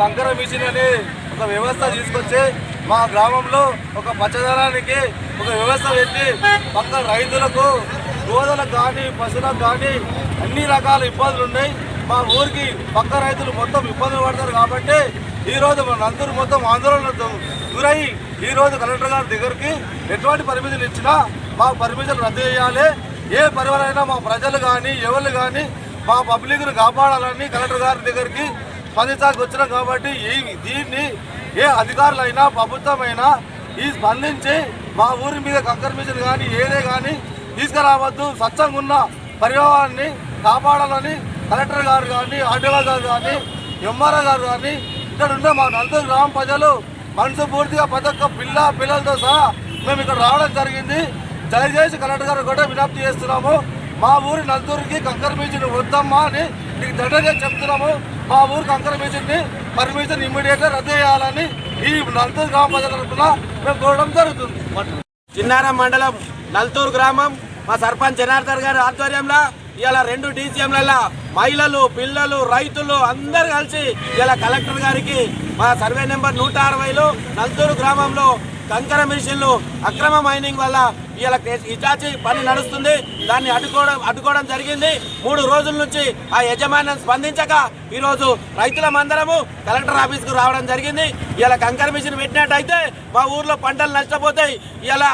కంకర మిషన్ అనే ఒక వ్యవస్థ తీసుకొచ్చి మా గ్రామంలో ఒక పచ్చదనానికి ఒక వ్యవస్థ పెట్టి పక్క రైతులకు గోధులకు కానీ పశువులకు కానీ అన్ని రకాల ఇబ్బందులు ఉన్నాయి. మా ఊరికి పక్క రైతులు మొత్తం ఇబ్బందులు పడతారు కాబట్టి ఈ రోజు మన అందరూ మొత్తం ఆందోళనతో గురై ఈరోజు కలెక్టర్ గారి దగ్గరికి ఎటువంటి పరిమితులు ఇచ్చినా మా పరిమితులు రద్దు చేయాలి. ఏ పరివారైనా మా ప్రజలు కానీ ఎవరు కానీ మా పబ్లిక్ను కాపాడాలని కలెక్టర్ గారి దగ్గరికి స్పందించాల్సి వచ్చినాం కాబట్టి ఈ దీన్ని ఏ అధికారులైనా ప్రభుత్వమైనా ఈ స్పందించి మా ఊరి మీద కంకర్ మిషన్ కానీ ఏదే కానీ తీసుకురావద్దు. స్వచ్ఛంగా ఉన్న పర్యావరణాన్ని కాపాడాలని కలెక్టర్ గారు కానీ ఆర్డీఓ గారు కానీ ఎంఆర్ఓ గారు కానీ ఇక్కడ ఉన్న మా నలుగురు గ్రామ ప్రజలు మనసు పూర్తిగా ప్రతి ఒక్క పిల్ల పిల్లలతో సహా మేము ఇక్కడ రావడం జరిగింది. దయచేసి కలెక్టర్ గారు కూడా విజ్ఞప్తి చేస్తున్నాము. మా ఊరి నందూరికి కంకర మిషన్ వద్దమ్మా అని నీకు దండగా చెప్తున్నాము. మా ఊరు కంకర మిషన్ని పర్మిషన్ ఇమ్మీడియట్గా రద్దు చేయాలని ఈ నలుగురు గ్రామ ప్రజల మేము కోరడం జరుగుతుంది. చిన్నారం మండలం నల్తూరు గ్రామం మా సర్పంచ్ జనార్దన్ గారి ఆధ్వర్యంలో ఇలా రెండు డీసీఎంలలో మహిళలు పిల్లలు రైతులు అందరు కలిసి ఇలా కలెక్టర్ గారికి మా సర్వే నెంబర్ నూట అరవైలో నల్తూరు గ్రామంలో కంకర మిషన్లు అక్రమ మైనింగ్ వల్ల ఇలా ఇచ్చాచి పని నడుస్తుంది. దాన్ని అడ్డుకోవడం అడ్డుకోవడం జరిగింది. మూడు రోజుల నుంచి ఆ యజమాన్యం స్పందించక ఈరోజు రైతుల మందరము కలెక్టర్ ఆఫీస్కు రావడం జరిగింది. ఇలా కంకర మిషన్ పెట్టినట్టయితే మా ఊర్లో పంటలు నష్టపోతాయి. ఇలా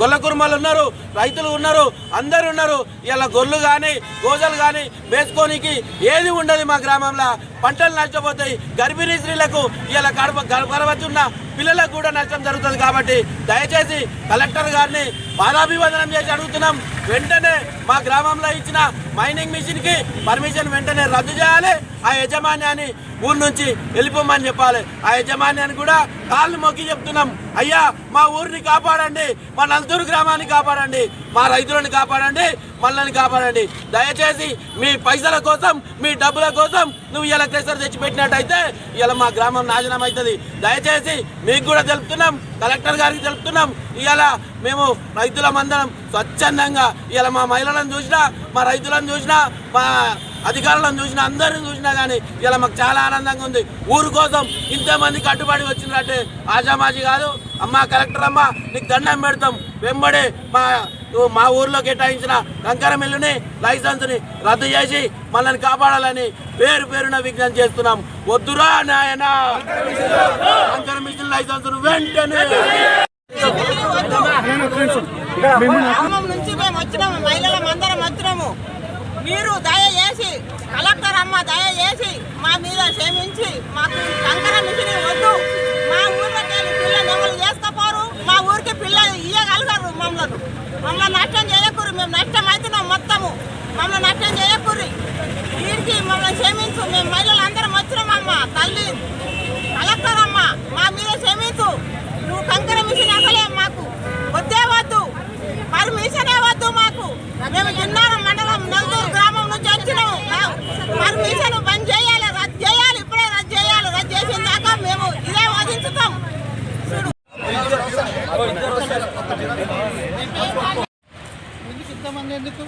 గొల్ల కుర్మలు ఉన్నారు రైతులు ఉన్నారు అందరు ఉన్నారు. ఇలా గొర్రెలు కానీ గోజలు కానీ వేసుకోనికి ఏది ఉండదు మా గ్రామంలో. పంటలు నష్టపోతాయి. గర్భిణీ స్త్రీలకు ఇలా గడప గర్భవతున్న పిల్లలకు కూడా నష్టం జరుగుతుంది కాబట్టి దయచేసి కలెక్టర్ గారిని పాదాభివందనం చేసి అడుగుతున్నాం. వెంటనే మా గ్రామంలో ఇచ్చిన మైనింగ్ మిషన్కి పర్మిషన్ వెంటనే రద్దు చేయాలి. ఆ యజమాన్యాన్ని ఊరి నుంచి వెళ్ళిపోమని చెప్పాలి. ఆ యజమాన్యాన్ని కూడా కాళ్ళు మొక్కి చెప్తున్నాం. అయ్యా మా ఊరిని కాపాడండి మా నలుదూరు గ్రామాన్ని కాపాడండి మా రైతులను కాపాడండి మనల్ని కాపాడండి. దయచేసి మీ పైసల కోసం మీ డబ్బుల కోసం నువ్వు ఇలా క్రెషర్ తెచ్చిపెట్టినట్టయితే ఇలా మా గ్రామం నాశనం అవుతుంది. దయచేసి మీకు కూడా తెలుపుతున్నాం కలెక్టర్ గారికి తెలుపుతున్నాం ఇలా మేము రైతుల మందరం స్వచ్ఛందంగా ఇలా మా మహిళలను చూసినా మా రైతులను చూసినా మా అధికారులను చూసినా అందరిని చూసినా కానీ ఇలా మాకు చాలా ఆనందంగా ఉంది. ఊరు కోసం ఇంతమంది కట్టుబడి వచ్చిందంటే ఆషామాషి కాదు. అమ్మ కలెక్టర్ అమ్మ నీకు దండం పెడతాం. వెంబడి మా మా ఊర్లో కేటాయించిన కంకర మిల్లుని లైసెన్స్ని రద్దు చేసి మనల్ని కాపాడాలని పేరు పేరున విజ్ఞప్తి చేస్తున్నాం. వద్దురా నాయన. కంకర మిషన్ లైసెన్స్ వెంటనే నుంచి మేము వచ్చినాము. మహిళలం అందరం వచ్చినాము. మీరు దయచేసి కలెక్టర్ అమ్మ దయచేసి మా మీద క్షమించి మాకు కంకర మిషన్ వద్దు మా ఊర్లోకి వెళ్ళి పిల్లలు ఎవరు చేసుకపోరు మా ఊరికి పిల్లలు ఇయ్యగలగరు మమ్మల్ని. మమ్మల్ని నష్టం చేయకూరు మేము నష్టం అవుతున్నాం మొత్తము. మమ్మల్ని నష్టం చేయకూరి వీరికి మమ్మల్ని క్షమించు. మేము మహిళలు అందరం వచ్చినామమ్మ తల్లి. కలెక్టర్ అమ్మ మా మీద క్షమించు. నువ్వు కంకర మిషన్ అసలు మాకు వద్దే వద్దు పర్మిషనే వద్దు మాకు మేము చిన్నారం మండలం నెల్లూరు గ్రామం నుంచి వచ్చినాము మా- పర్మిషన్ బంద్ చేయాలి రద్దు చేయాలి ఇప్పుడే రద్దు చేయాలి రద్దు చేసిన దాకా మేము ఇదే వాదించుతాం చూడు ఎందుకు ఇంతమంది ఎందుకు?